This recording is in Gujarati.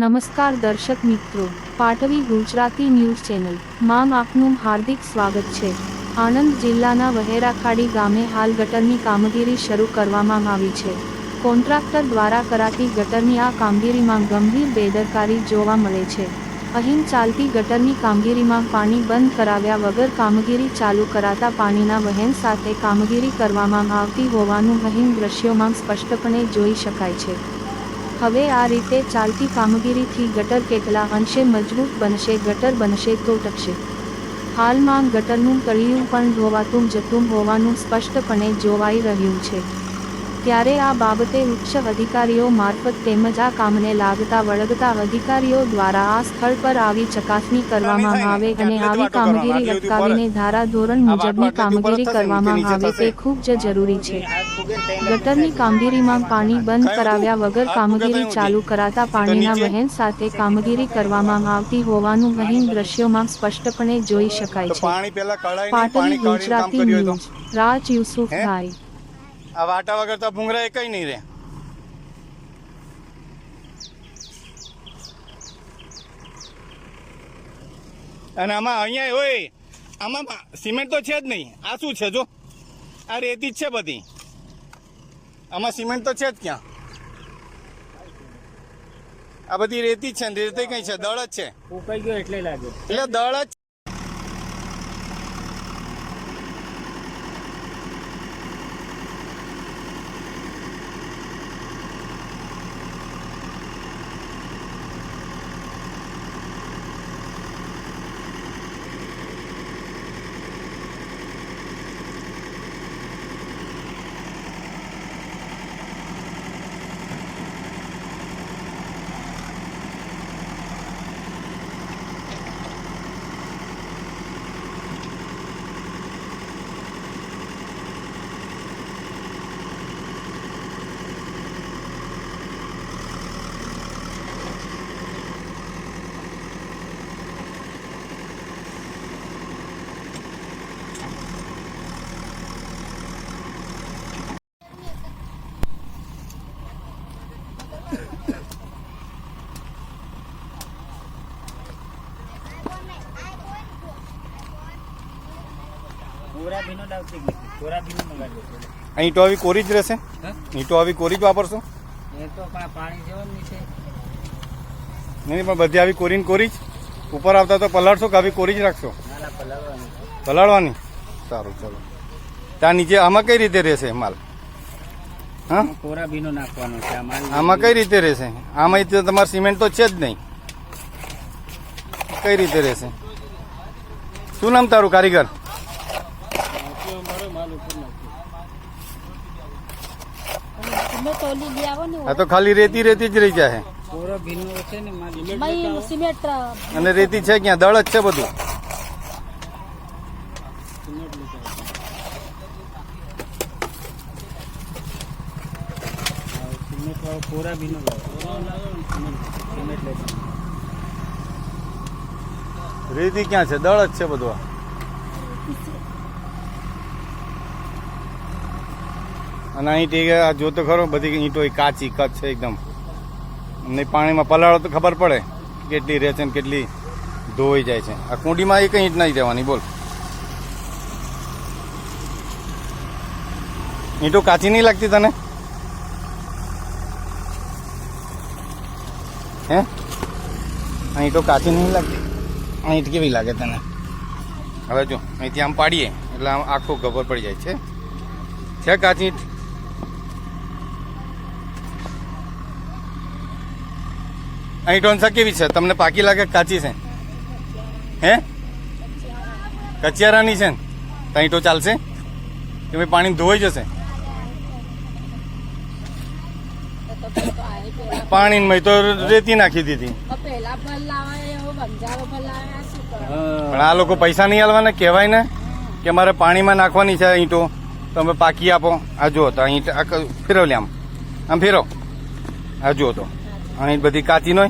નમસ્કાર દર્શક મિત્રો, પાટવી ગુજરાતી ન્યૂઝ ચેનલ. માં આપનું હાર્દિક સ્વાગત છે. આણંદ જિલ્લાના વહેરાખાડી ગામે હાલ ગટરની કામગીરી શરૂ કરવામાં આવી છે. કોન્ટ્રાક્ટર દ્વારા કરાતી ગટરની આ કામગીરીમાં ગંભીર બેદરકારી જોવા મળે છે. અહીં ચાલતી ગટરની કામગીરીમાં પાણી બંધ કરાવ્યા વગર કામગીરી ચાલુ કરાતા પાણીના વહેણ સાથે કામગીરી કરવામાં આવતી હોવાનું અહીં દ્રશ્યોમાં સ્પષ્ટપણે જોઈ શકાય છે. હવે આ રીતે ચાલતી કામગીરીથી ગટર કેટલા અંશે મજબૂત બનશે, ગટર બનશે તો ટકશે. હાલમાં ગટરનું તળિયું પણ ધોવાતું જતું હોવાનું સ્પષ્ટપણે જોવાઈ રહ્યું છે. ત્યારે આ બાબતે ઉચ્ચ અધિકારીઓ મારફત તેમજ આ કામને લાગતા વળગતા અધિકારીઓ દ્વારા આ સ્થળ પર આવી ચકાસણી કરવામાં આવે અને આવી કામગીરી અટકાવીને ધારાધોરણ મુજબની કામગીરી કરવામાં આવે તે ખૂબ જ જરૂરી છે. ગટરની કામગીરીમાં પાણી બંધ કરાવ્યા વગર કામગીરી ચાલુ કરાતા પાણીના વહેન સાથે કામગીરી કરવામાં આવતી હોવાનું અહીં દ્રશ્યોમાં સ્પષ્ટપણે જોઈ શકાય છે. કામ ગુજરાતી ન્યૂઝ રાજ યુસુફભાઈ આ વાટા વગર તો ભૂંગરા એ કઈ નહીં રહે અને આમાં અહીંયા હોય આમાં સિમેન્ટ તો છે જ નહીં. આ શું છે જો? આ રેતી જ છે બધી. આમાં સિમેન્ટ તો છે જ ક્યાં? આ બધી રેતી જ છે ને રેતી કઈ છે? દળ જ છે. ઉકાઈ ગયો એટલે લાગે. એટલે દળ જ કોરા ભીનો લાવતી ગઈ કોરા ભીનો મંગાવ્યો અહીં તો આવી કોરી જ રહેશે? હા? ઈંટો આવી કોરી જ વાપરશો? એ તો પા- પાણી જેવો જ નહીં પણ બધી આવી કોરી ને કોરી જ. ઉપર આવતા તો પલાળશો કે આવી કોરી જ રાખશો? પલાળવાની સારું ચલો. ત્યાં નીચે આમાં કઈ રીતે રહેશે માલ? હા? આમાં નાખવાનો છે આમાં કઈ રીતે રહેશે? આમાં તો તમારે સિમેન્ટ તો છે જ નહીં. કઈ રીતે રહેશે? શું નામ તારું કારીગર તમે તોલી લઈ આવો ને આ તો ખાલી રેતી રેતી જ રહી જાય કોરો ભીનો છે ને મારી ભાઈ સિમેન્ટ અને રેતી છે ક્યાં? દળ જ છે બધું. રેતી ક્યાં છે? દળ જ છે બધું અને અહીંથી આ જોતો ખરો, બધી ઈંટો કાચી, કચ્છ છે એકદમ. અને પાણીમાં પલાળો તો ખબર પડે કેટલી રહે છે ને કેટલી ધોઈ જાય છે. આ કુંડીમાં એક ઈંટ નહીં રહેવાની બોલ. ઈંટો કાચી નહીં લાગતી તને? હે? અહીં તો કાચી નહીં લાગતી? ઈંટ કેવી લાગે તને? હવે જો, અહીંથી આમ પાડીએ, એટલે આમ આખું ખબર પડી જાય છે. છે કાચી અહીં ટોનસા કેવી છે? તમને પાકી લાગે કાચી છે? હે? કચિયારાની છે ને? તો અહીં તો ચાલશે. કે ભાઈ પાણી ધોવાઈ જશે? પાણીમાં તો રેતી નાખી દીધી. પણ આ લોકો પૈસા નહીં આલવાના, કહેવાય ને કે મારે પાણીમાં નાખવાની છે ઈંટો તમે પાકી આપો. આ જુઓ તો અહીં ફેરવલી આમ. આમ ફેરવ આ જુઓ તો. અહીં બધી કાચી નો